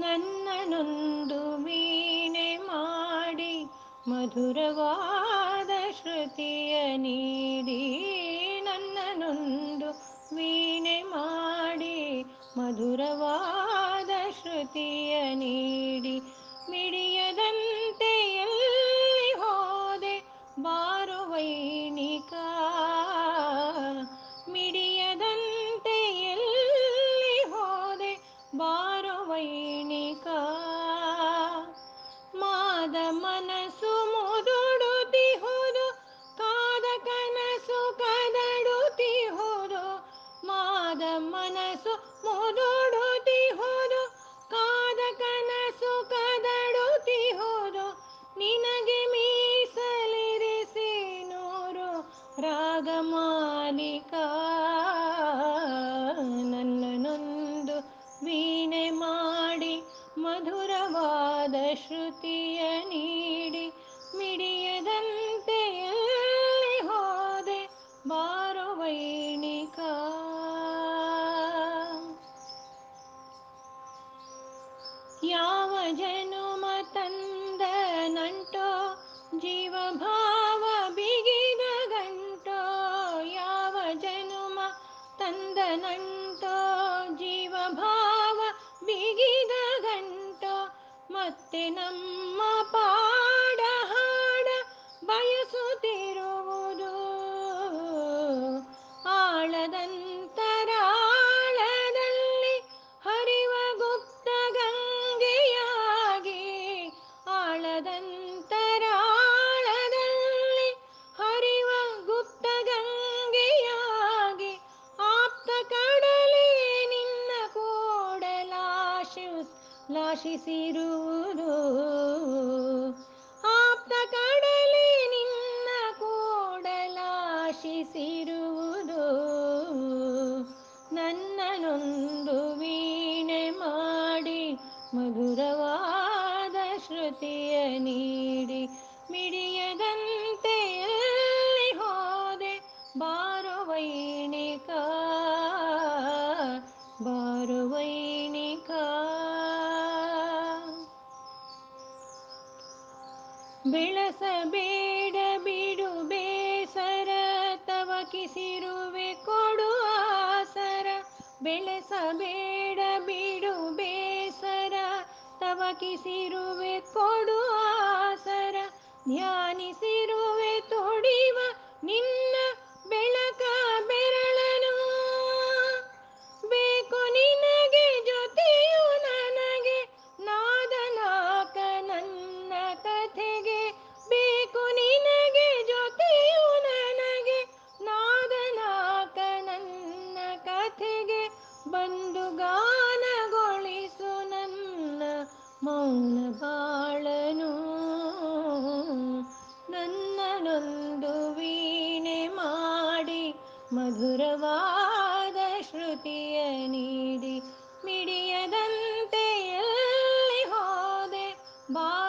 ನನ್ನನೊಂದು ಮೀನೆ ಮಾಡಿ ಮಧುರವಾದ ಶ್ರುತಿಯ ನೀಡಿ ನನ್ನನೊಂದು ವೀಣೆ ಮಾಡಿ ಮಧುರವಾದ ಶ್ರುತಿಯ ಮನಸ್ಸು ಮುದುಡುತ್ತಿಹುದು ಕಾದ ಕನಸು ಕದಡುತ್ತಿಹುದು ಮಾದ ಮನಸ್ಸು ಮುದುಡುತ್ತಿಹುದು ಕಾದ ಕನಸು ಕದಡುತ್ತಿಹುದು ನಿನಗೆ ಮೀಸಲಿರಿಸಿ ನೂರು ರಾಗಮಾಲಿಕ ನನ್ನನೊಂದು ವೀಣೆ ಮಾಡಿ ಮಧುರವಾದ ಶ್ರುತಿಯ ನೀಡಿ ಮಿಡಿಯದಂತೆ ಹೋದೆ ಹೋದೆ ಬಾರುವೈಣಿಕ ಯಾವ ಜನುಮ ತಂದ ನಂಟೋ ಜೀವಭಾವ ಬಿಗಿದ ಗಂಟೋ, ಯಾವ ಜನುಮ ತಂದ ನಂಟೋ ಮತ್ತೆ ನಮ್ಮ ಪಾಡ ಹಾಡ ಬಯಸುತ್ತಿರುವುದು. ಆಳದಂತರಾಳದಲ್ಲಿ ಹರಿವ ಗುಪ್ತ ಗಂಗೆಯಾಗಿ, ಆಳದಂತರಾಳದಲ್ಲಿ ಹರಿವ ಗುಪ್ತ ಗಂಗೆಯಾಗಿ, ಆಪ್ತ ಕಡಲೆ ನಿನ್ನ ಕೂಡಲಾಶಿ ಶ್ರುತಿಯ ನೀಡಿ ಮಿಡಿಯದಂತೆ ಎಲ್ಲಿ ಹೋದೆ. ಬಾರುವೈಣಿಕ ಬಾರುವೈಣಿಕ ಬೆಳಸಬೇಡ ಬಿಡು ಬೇಸರ ತವ ಕಿಸಿರುವೆ ಕೊಡು ಆಸರ ಬೆಳೆಸಬೇಡ ಕಿಸಿರುವೆ ಕೊಡು ಆಸರ, ಧ್ಯಾನಿಸಿರುವೆ ತೊಡಿವ ನಿನ್ನ ಬೆಳಕ ಬೆರಳನು. ಬೇಕು ನಿನಗೆ ಜೊತೆಯು ನನಗೆ, ನಾದನಾಕ ನನ್ನ ಕಥೆಗೆ. ಬೇಕು ನಿನಗೆ ಜೊತೆಯು ನನಗೆ, ನಾದನಾಕ ನನ್ನ ಕಥೆಗೆ. ಬಂದುಗಾ ಮೌನ ಬಾಳನು. ನನ್ನನೊಂದು ವೀಣೆ ಮಾಡಿ ಮಧುರವಾದ ಶ್ರುತಿಯ ನೀಡಿ ಮಿಡಿಯದಂತೆ ಎಲ್ಲಿ ಹೋದೆ ಬಾ